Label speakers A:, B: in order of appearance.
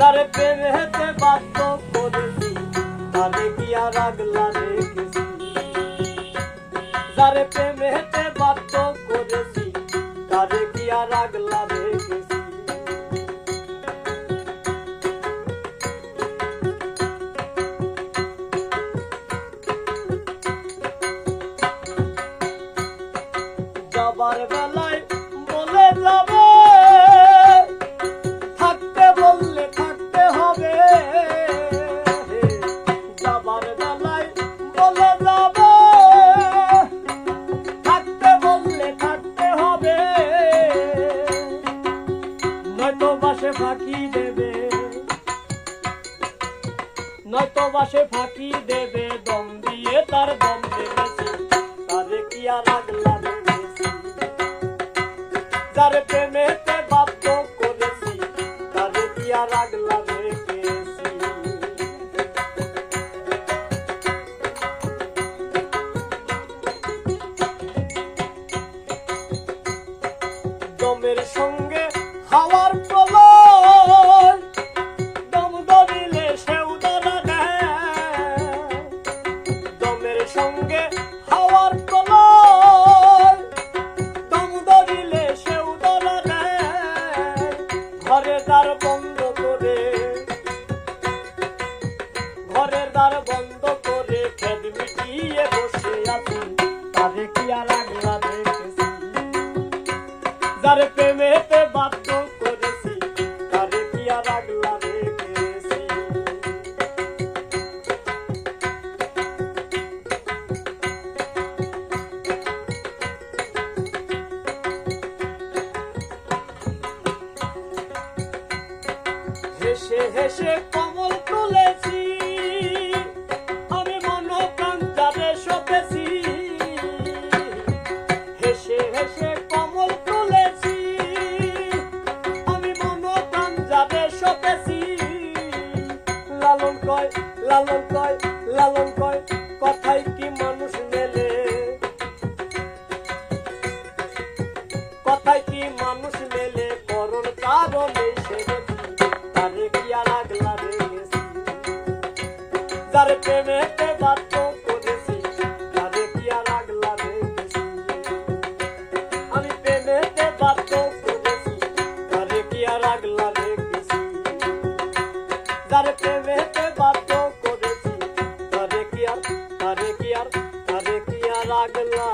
A: যারে প্রেমে হেতে বাধ্য করেছি। তারে কি আর আগলা রেখেছি? যারে প্রেমে হেতে বাধ্য করেছি। তারে কি আর আগলা রেখেছি? যাবার বেলায় বলে যাবে ফাঁকি দেবে। নয়তো বাসে ফাঁকি দেবে, দম দিয়ে তার দম দেবেছি তারে কি আর রেখেছি প্রেমেতে বাধ্য করেছি, তারে কি আর দমের সঙ্গে হাওয়ার সঙ্গে হাওয়ার প্রলয় দম ধরিলে সেও দেয় ঘরের দ্বার বন্ধ করে ঘরের দ্বার বন্ধ করে খেদ মিটিয়ে বসে আছি। প্রেমেতে বাধ্য হেসে হেসে কমল তুলেছি আমি মন যারে সপেছি হেসে হেসে কমল তুলেছি আমি মন যারে সপেছি লালন কয় লালন কয় লালন কয় কথাই কি মানুষ যার প্রেমেতে বাধ্য করেছি। তারে দিয়া লাগলা রেখেছি আমি প্রেমেতে বাধ্য করেছি। তারে দিয়া আর তারে কি আর তারে কি আর লাগলা